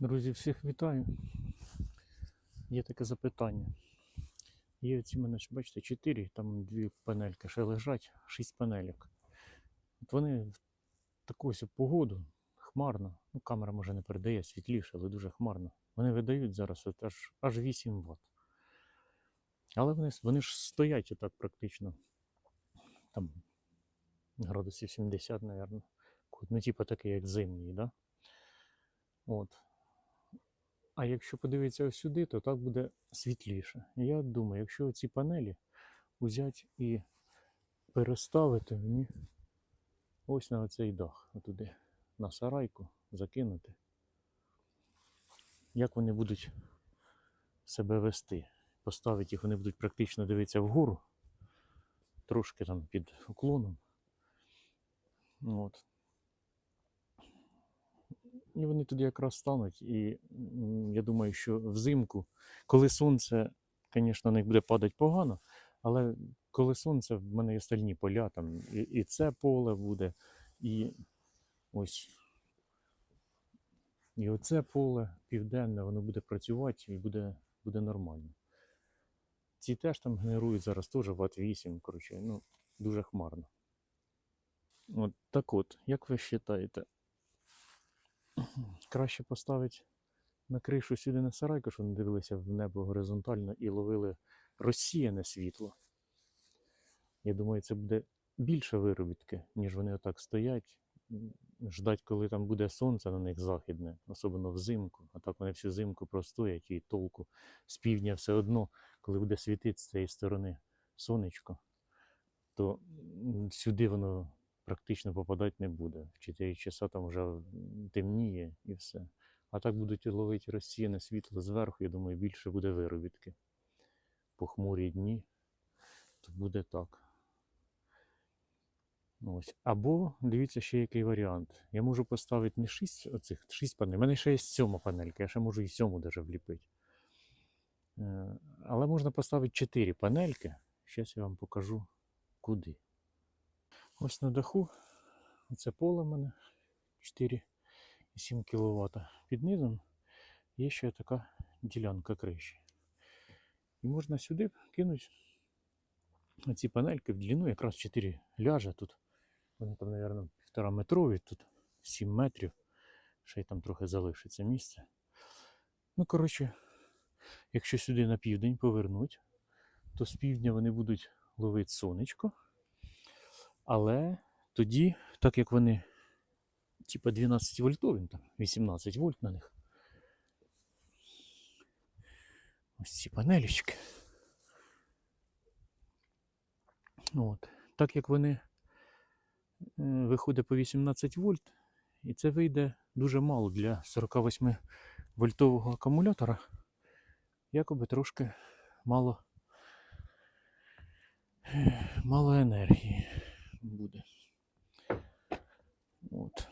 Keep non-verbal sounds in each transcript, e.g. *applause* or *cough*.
Друзі, всіх вітаю. Є таке запитання. Є оці мене, бачите, 4, там дві панельки ще лежать, 6 панельок. От вони в таку ось погоду, хмарно, ну камера може не передає світліше, але дуже хмарно. Вони видають зараз от аж, аж 8 Вт. Але вони, вони ж стоять отак практично. Там градусів 70, мабуть. Ну, типу такий, як зимній, да? От. А якщо подивитися ось сюди, то так буде світліше. Я думаю, якщо ці панелі взяти і переставити мені ось на оцей дах, отуди, на сарайку, закинути, як вони будуть себе вести. Поставити їх, вони будуть практично дивитися вгору, трошки там під уклоном. От. І вони тоді якраз стануть. І я думаю, що взимку, коли сонце, звісно, на них буде падати погано, але коли сонце, в мене є стальні поля, там і, і це поле буде, і ось. І оце поле південне, воно буде працювати і буде, буде нормально. Ці теж там генерують зараз теж Вт 8, коротше, ну, дуже хмарно. От так от, як ви вважаєте, *clears throat* краще поставити на кришу сюди на сарайку, щоб вони дивилися в небо горизонтально і ловили розсіяне світло. Я думаю, це буде більше виробітки, ніж вони отак стоять, ждать, коли там буде сонце на них західне, особливо взимку. А так вони всю зимку простоять і толку з півдня все одно, коли буде світити з цієї сторони сонечко, то сюди воно практично попадати не буде. В 4 часа там вже темніє і все. А так будуть ловити розсіяне світло зверху, я думаю, більше буде виробітки. Похмурі дні, то буде так. Ось. Або дивіться ще який варіант. Я можу поставити не 6 оцих 6 панелей. У мене ще є сьома панелька, я ще можу і сьому даже вліпити. Е, Але можна поставити 4 панельки. Зараз я вам покажу куди. Ось на даху. Оце поле в мене 4,7 кВт. Під низом є ще така ділянка криші. І можна сюди кинути ці панельки в длину, якраз 4 ляжа тут. Вони там, мабуть, півтора метрові, тут 7 метрів. Ще й там трохи залишиться місце. Ну, коротше, якщо сюди на південь повернуть, то з півдня вони будуть ловити сонечко. Але тоді, так як вони типа 12 вольтові, там 18 вольт на них. Ось ці панелічки. От. Так як вони е, виходять по 18 вольт, і це вийде дуже мало для 48 вольтового акумулятора. Якоби трошки мало, е, мало енергії буде. От.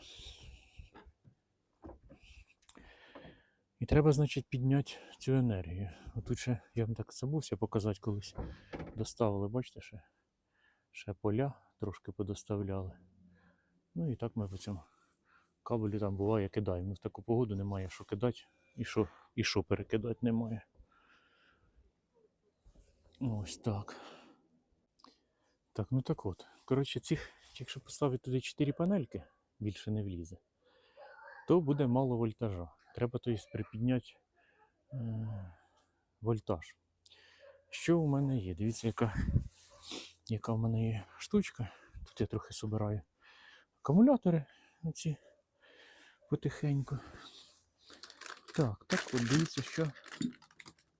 І треба, значить, підняти цю енергію. Отут ще я вам так забувся показати колись. Доставили, бачите, ще, ще поля трошки подоставляли. Ну і так ми по цьому кабелю там буває кидаємо. Ну, в таку погоду немає що кидати і що, і що перекидати немає. Ось так. Так, ну так от. Коротше, цих, якщо поставити туди 4 панельки, більше не влізе, то буде мало вольтажа. Треба тобто, припідняти е, вольтаж. Що у мене є? Дивіться, яка, яка в мене є штучка. Тут я трохи собираю акумулятори оці потихеньку. Так, так от дивіться, що,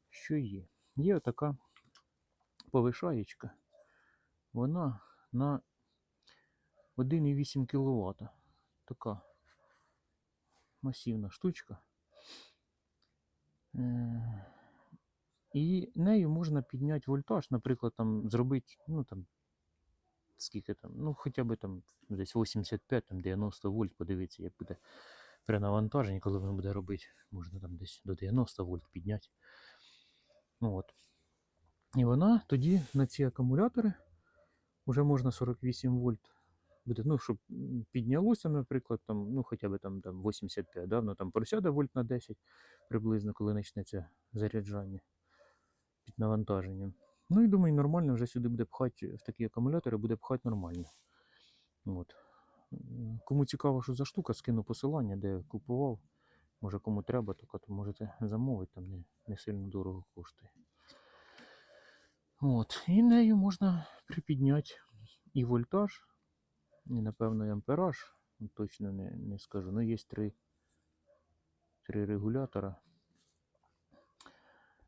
що є. Є отака повишаєчка. Вона на 1,8 кВт. Така масивна штучка. Е, І нею можна підняти вольтаж, наприклад, там зробити, ну там, скільки там, ну хоча б там десь 85-90 вольт, подивіться, як буде при навантаженні, коли він буде робити, можна там десь до 90 вольт підняти. Ну от. І вона тоді на ці акумулятори вже можна 48 вольт буде, ну, щоб піднялося, наприклад, там, ну, хоча б там, там 85, да, воно там просяде вольт на 10 приблизно, коли почнеться заряджання під навантаженням. Ну і думаю, нормально вже сюди буде пхати, в такі акумулятори буде пхати нормально. От. Кому цікаво, що за штука, скину посилання, де купував. Може кому треба, то можете замовити, там не, не сильно дорого коштує. От. І нею можна припідняти і вольтаж, і, напевно, і ампераж. Ну, Точно не, не скажу. Ну, є три, три регулятора.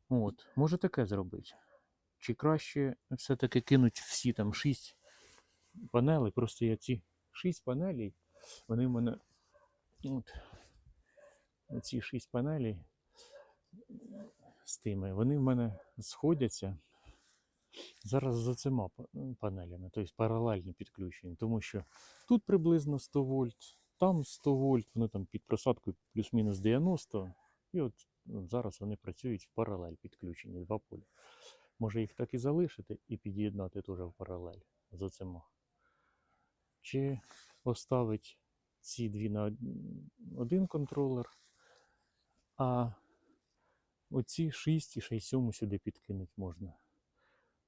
От. Може таке зробити. Чи краще все-таки кинуть всі там 6 панелей, просто я ці 6 панелей, вони в мене. От, ці 6 панелей з тими, вони в мене сходяться зараз за цими панелями, тобто паралельно підключені, тому що тут приблизно 100 вольт, там 100 вольт, вони там під просадкою плюс-мінус 90, і от, от зараз вони працюють в паралель підключені, два поля. Може їх так і залишити і під'єднати теж в паралель з оцима. Чи поставить ці дві на один контролер, а оці 6 і 6 7 сюди підкинути можна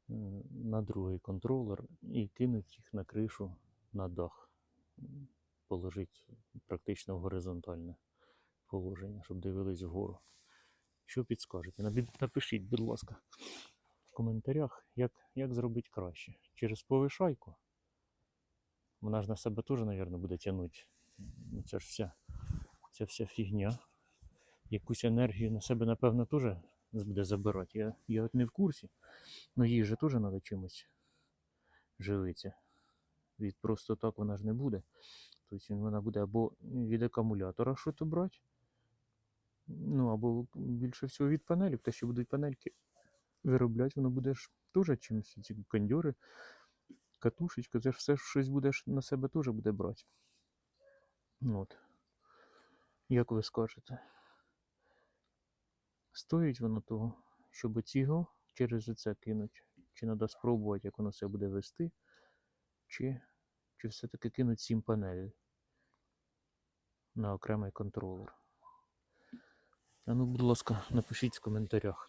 на другий контролер і кинуть їх на кришу на дах. Положить практично в горизонтальне положення, щоб дивились вгору. Що підскажете? Напишіть, будь ласка, в коментарях, як, як зробити краще. Через повишайку. Вона ж на себе теж, мабуть, буде тягнути. Ну, Це ж вся, ця вся фігня. Якусь енергію на себе, напевно, теж буде забирати. Я, я от не в курсі. Ну їй же теж треба чимось живитися. Від просто так вона ж не буде. Тобто вона буде або від акумулятора щось брати, ну або більше всього від панелів, те, що будуть панельки виробляти, воно буде ж теж чимось. Ці кондьори, катушечка, це ж все щось буде на себе теж буде брати. От. Як ви скажете? Стоїть воно того, щоб цього через оце кинуть? Чи треба спробувати, як воно себе буде вести, чи, чи все-таки кинуть 7 панелей на окремий контролер? А ну, будь ласка, напишіть в коментарях.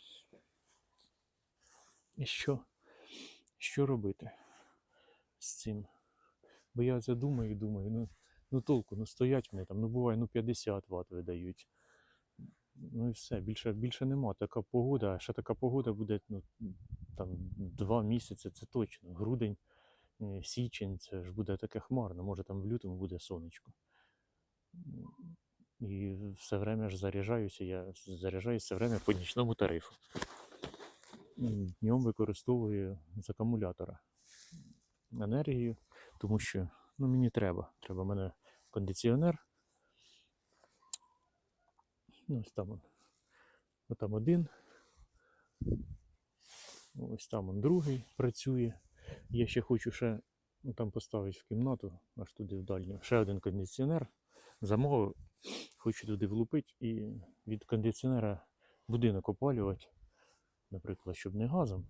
І що? Що робити з цим? Бо я це думаю і думаю, ну, ну толку, ну стоять вони там, ну буває, ну 50 Вт видають. Ну і все, більше, більше нема. Така погода, а ще така погода буде ну, там, два місяці, це точно. Грудень, е, січень, це ж буде таке хмарно. Може там в лютому буде сонечко. І все время ж заряджаюся, я заряджаюся все время по нічному тарифу. Днем використовую з акумулятора енергію, тому що ну, мені треба. Треба в мене кондиціонер. Ну, ось там он. Ось один. Ось там он другий працює. Я ще хочу ще ну, там поставити в кімнату, аж туди в дальню. Ще один кондиціонер. Замовив. Хочу туди влупити і від кондиціонера будинок опалювати. Наприклад, щоб не газом,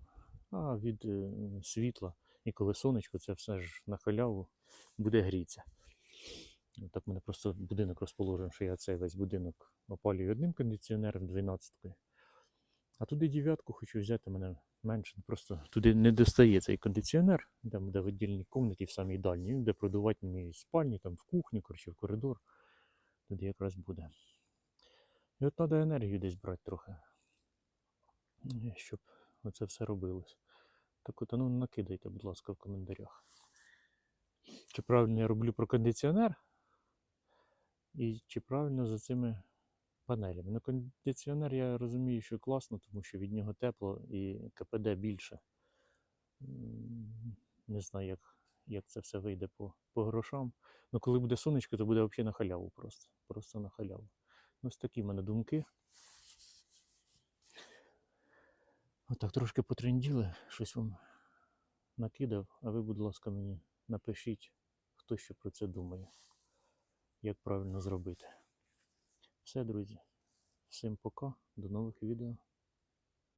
а від е, світла. І коли сонечко, це все ж на халяву буде грітися. Ну, Так в мене просто будинок розположений, що я цей весь будинок опалюю одним кондиціонером 12 А туди дев'ятку хочу взяти, мене менше. Просто туди не достає цей кондиціонер, там буде в віддільній кімнаті, в самій дальній, буде продувати мені спальні, там в кухню, коротше, в коридор. Туди якраз буде. І от треба енергію десь брати трохи. Щоб оце все робилось. Так от, ну накидайте, будь ласка, в коментарях. Чи правильно я роблю про кондиціонер? І чи правильно за цими панелями? Ну, кондиціонер я розумію, що класно, тому що від нього тепло і КПД більше. Не знаю, як, як це все вийде по, по грошам. Ну, коли буде сонечко, то буде взагалі на халяву просто. Просто на халяву. Ну, Ось такі в мене думки. Отак трошки потренділи, щось вам накидав, а ви, будь ласка, мені напишіть, хто ще про це думає, як правильно зробити. Все, друзі. Всім пока, до нових відео.